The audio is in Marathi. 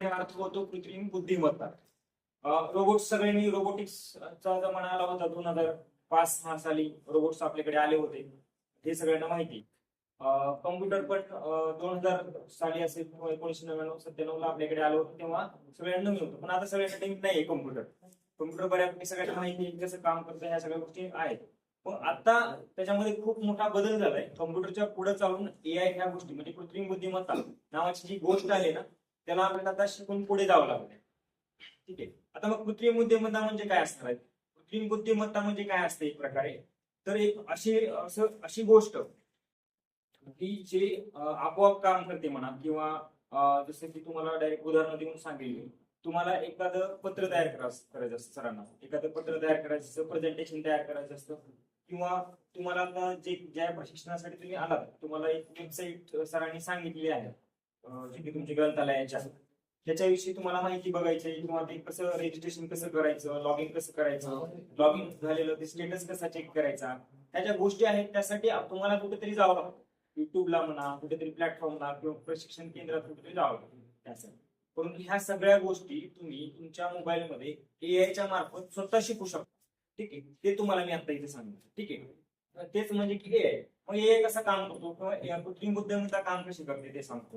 अर्थ होतो कृत्रिम बुद्धिमत्ता. रोबोट सगळ्यांनी रोबोटिक्सचा जमाना आला होता दोन हजार पाच सहा साली रोबोट्स आपल्याकडे आले होते. हे सगळ्यांना माहिती. कॉम्प्युटर पण दोन हजार साली असेल एकोणीशे नव्याण्णव सत्त्याण्णव ला आपल्याकडे आलं होतं तेव्हा सगळ्यांना नवीन होतं. पण आता सगळ्यांना नवीन नाही कॉम्प्युटर कॉम्प्युटर बऱ्यापैकी सगळ्यांना माहिती आहे कसं काम करतं ह्या सगळ्या गोष्टी आहेत. पण आता त्याच्यामध्ये खूप मोठा बदल झालाय. कॉम्प्युटरच्या पुढे चालून एआय ह्या गोष्टी म्हणजे कृत्रिम बुद्धिमत्ता नावाची जी गोष्ट आली ना त्याला आपल्याला आता शिकून पुढे जावं लागलं ठीक आहे? आता मग कृत्रिम बुद्धिमत्ता म्हणजे काय असणार आहे? कृत्रिम बुद्धिमत्ता म्हणजे काय असते एक प्रकारे? तर एक अशी असं अशी गोष्ट की जे आपोआप काम करते म्हणा किंवा जसं की तुम्हाला डायरेक्ट उदाहरण देऊन सांगेल. तुम्हाला एखादं पत्र तयार करायचं असतं सरांना. एखादं पत्र तयार करायचं असतं प्रेझेंटेशन तयार करायचं असतं. किंवा तुम्हाला जे ज्या प्रशिक्षणासाठी तुम्ही आलात तुम्हाला एक वेबसाईट सरांनी सांगितली आहे. जी की तुमच्या ग्रंथालयाच्या त्याच्याविषयी तुम्हाला माहिती बघायची किंवा ते कसं रजिस्ट्रेशन कसं करायचं लॉग इन कसं करायचं लॉग इन झालेलं ते स्टेटस कसा चेक करायचा ह्या ज्या गोष्टी आहेत. त्यासाठी तुम्हाला कुठेतरी जावं लागतं. युट्यूबला म्हणा कुठेतरी प्लॅटफॉर्मला किंवा प्रशिक्षण केंद्रात कुठेतरी जावं लागतं. त्यासाठी. परंतु ह्या सगळ्या गोष्टी तुम्ही तुमच्या मोबाईलमध्ये एआयच्या मार्फत स्वतः शिकू शकता. ठीक आहे? ते तुम्हाला मी आता इथे सांगितलं ठीक आहे? तेच म्हणजे की एआय मग एआय कसं काम करतो? किंवा कृत्रिम बुद्धिमत्ता काम कशी करते ते सांगतो.